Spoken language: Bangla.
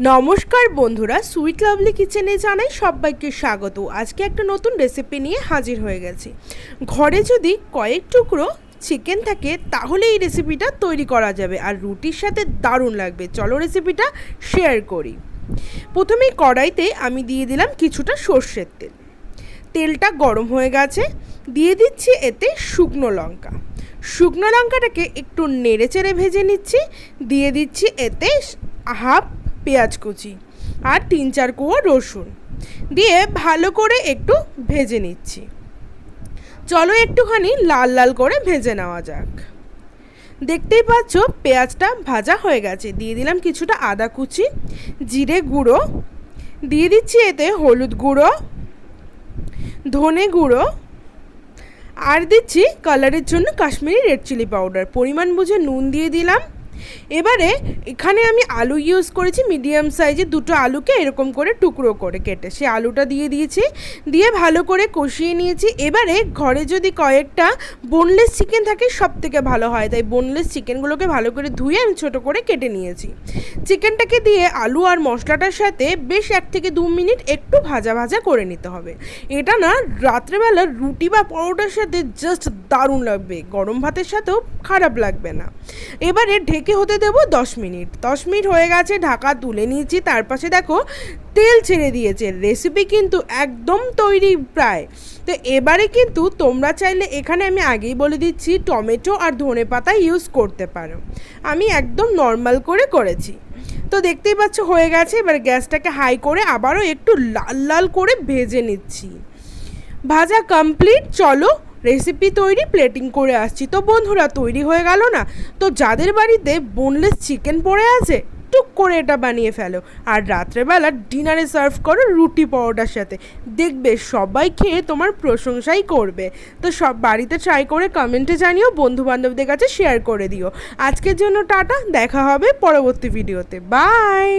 নমস্কার বন্ধুরা সুইট লাভলি কিচেনে জানাই সবাইকে স্বাগত। আজকে একটা নতুন রেসিপি নিয়ে হাজির হয়ে গেছি। ঘরে যদি কয়েক টুকরো চিকেন থাকে, তাহলে এই রেসিপিটা তৈরি করা যাবে আর রুটির সাথে দারুণ লাগবে। চলো রেসিপিটা শেয়ার করি। প্রথমেই কড়াইতে আমি দিয়ে দিলাম কিছুটা সর্ষের তেল। তেলটা গরম হয়ে গেছে, দিয়ে দিচ্ছি এতে শুকনো লঙ্কা। শুকনো লঙ্কাটাকে একটু নেড়ে চেড়ে ভেজে নিচ্ছি, দিয়ে দিচ্ছি এতে হাফ পেঁয়াজ কুচি আর তিন চার কোয়া রসুন। দিয়ে ভালো করে একটু ভেজে নিচ্ছি। চলো একটুখানি লাল লাল করে ভেজে নেওয়া যাক। দেখতেই পাচ্ছ পেঁয়াজটা ভাজা হয়ে গেছে। দিয়ে দিলাম কিছুটা আদা কুচি, জিরে গুঁড়ো। দিয়ে দিচ্ছি এতে হলুদ গুঁড়ো, ধনে গুঁড়ো। আর দিচ্ছি কালারের জন্য কাশ্মীরি রেড চিলি পাউডার পরিমাণ বুঝে নুন দিয়ে দিলাম। এবারে এখানে আমি আলু ইউজ করেছি মিডিয়াম সাইজে দুটো আলুকে এরকম করে টুকরো করে কেটে। সে আলুটা দিয়ে দিয়েছি, দিয়ে ভালো করে কষিয়ে নিয়েছি। এবারে ঘরে যদি কয়েকটা বোনলেস চিকেন থাকে সব থেকে ভালো হয়। তাই বোনলেস চিকেনগুলোকে ভালো করে ধুয়ে আমি ছোটো করে কেটে নিয়েছি। চিকেনটাকে দিয়ে আলু আর মশলাটার সাথে বেশ এক থেকে দু মিনিট একটু ভাজা ভাজা করে নিতে হবে। এটা না রাত্রেবেলা রুটি বা পরোটার সাথে জাস্ট দারুণ লাগবে। গরম ভাতের সাথেও খারাপ লাগবে না। এবারে ঢেকে হতে দেবো দশ মিনিট। দশ মিনিট হয়ে গেছে, ঢাকা তুলে নিয়েছি। তার পাশে দেখো, তেল ছেড়ে দিয়েছে। রেসিপি কিন্তু একদম তৈরি প্রায়। তো এবারে কিন্তু তোমরা চাইলে এখানে আমি আগেই বলে দিচ্ছি, টমেটো আর ধনে পাতা ইউজ করতে পারো। আমি একদম নর্মাল করে করেছি। তো দেখতেই পাচ্ছ, হয়ে গেছে। এবার গ্যাসটাকে হাই করে আবারও একটু লাল লাল করে ভেজে নিচ্ছি। ভাজা কমপ্লিট চলো রেসিপি তৈরি প্লেটিং করে আসছি। তো বন্ধুরা, তৈরি হয়ে গেল না? তো যাদের বাড়িতে বোনলেস চিকেন পড়ে আছে, টুক করে এটা বানিয়ে ফেলো। আর রাত্রেবেলা ডিনারে সার্ভ করো রুটি পরোটার সাথে। দেখবে সবাই খেয়ে তোমার প্রশংসাই করবে। তো সব বাড়িতে ট্রাই করে কমেন্টে জানিও বন্ধু বান্ধবদের কাছে শেয়ার করে দিও। আজকের জন্য টাটা, দেখা হবে পরবর্তী ভিডিওতে বাই